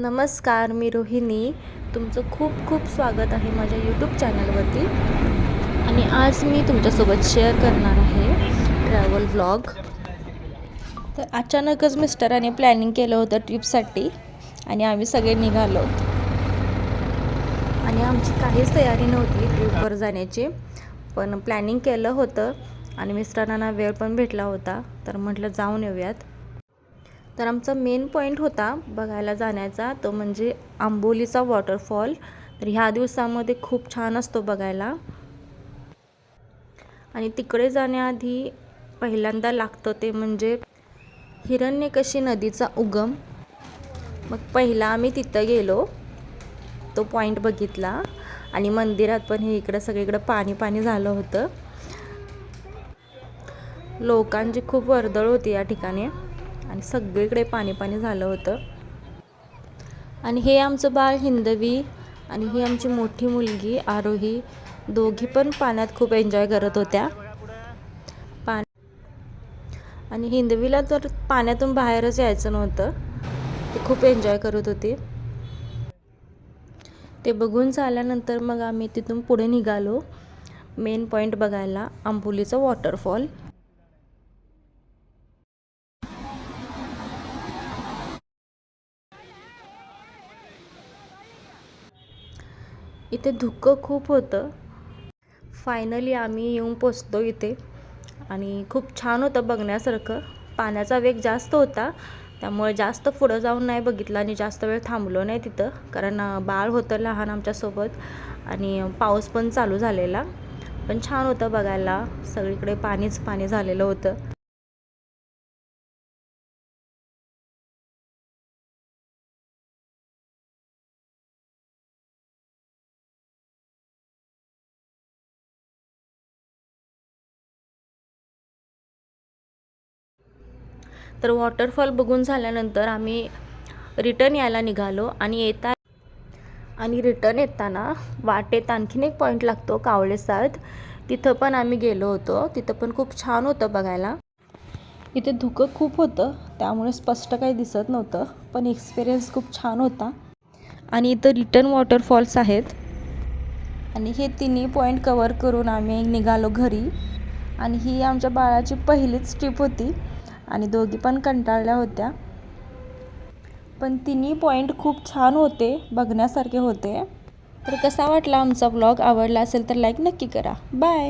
नमस्कार मी रोहिणी. तुमचं खूप खूप स्वागत आहे माझ्या यूट्यूब चॅनलवरती आणि आज मी तुमच्यासोबत शेअर करणार आहे ट्रॅव्हल व्लॉग तर अचानकच मिस्टरांनी प्लॅनिंग केलं होतं ट्रिपसाठी आणि आम्ही सगळे निघालो. आणि आमची काहीच तयारी नव्हती ट्रिपवर जाण्याची. पण प्लॅनिंग केलं होतं आणि मिस्टरांना वेळ पण भेटला होता. तर म्हटलं जाऊन येऊयात. तर आमचा मेन पॉईंट होता बघायला जाण्याचा. तो म्हणजे आंबोलीचा वॉटरफॉल तर ह्या दिवसामध्ये खूप छान असतो बघायला. आणि तिकडे जाण्याआधी पहिल्यांदा लागतं ते म्हणजे हिरण्यकशी नदीचा उगम. मग पहिला आम्ही तिथं गेलो. तो पॉईंट बघितला. आणि मंदिरात पण हे इकडं सगळीकडं पाणी पाणी झालं होतं. लोकांची खूप वर्दळ होती या ठिकाणी. आणि सगळीकडे पाणी पाणी झालं होतं. आणि हे आमचं बाळ हिंदवी आणि ही आमची मोठी मुलगी आरोही दोघी पण पाण्यात खूप एन्जॉय करत होत्या. पान आणि हिंदवीला तर पाण्यातून बाहेरच यायचं नव्हतं. ती खूप एन्जॉय करत होती. ते बघून झाल्यानंतर मग आम्ही तिथून पुढे निघालो. मेन पॉईंट बघायला आंबोलीचा वॉटरफॉल इथे धुकं खूप होतं. फायनली आम्ही येऊन पोचतो इथे. आणि खूप छान होतं बघण्यासारखं. पाण्याचा वेग जास्त होता. त्यामुळे जास्त पुढं जाऊन नाही बघितलं आणि जास्त वेळ थांबलो नाही तिथं. कारण बाळ होतं लहान आमच्यासोबत. आणि पाऊस पण चालू झालेला. पण छान होतं बघायला. सगळीकडे पाणीच पाणी झालेलं होतं. तर वॉटरफॉल बघून झाल्यानंतर आम्ही रिटर्न यायला निघालो आणि येता आणि रिटर्न येताना वाटेत आणखीन एक पॉईंट लागतो कावळेसाद तिथं पण आम्ही गेलो होतो. तिथं पण खूप छान होतं बघायला. इथे धुकं खूप होतं त्यामुळे स्पष्ट काही दिसत नव्हतं पण एक्सपिरियन्स खूप छान होता. आणि इथं रिटर्न वॉटरफॉल्स आहेत. आणि हे तिन्ही पॉईंट कवर करून आम्ही निघालो घरी. आणि ही आमच्या बाळाची पहिलीच ट्रिप होती. आणि दोघी पण कंटाळल्या होत्या. पण तिन्ही पॉईंट खूप छान होते बघण्यासारखे होते. तर कसा वाटला आमचा ब्लॉग आवडला असेल तर लाईक नक्की करा. बाय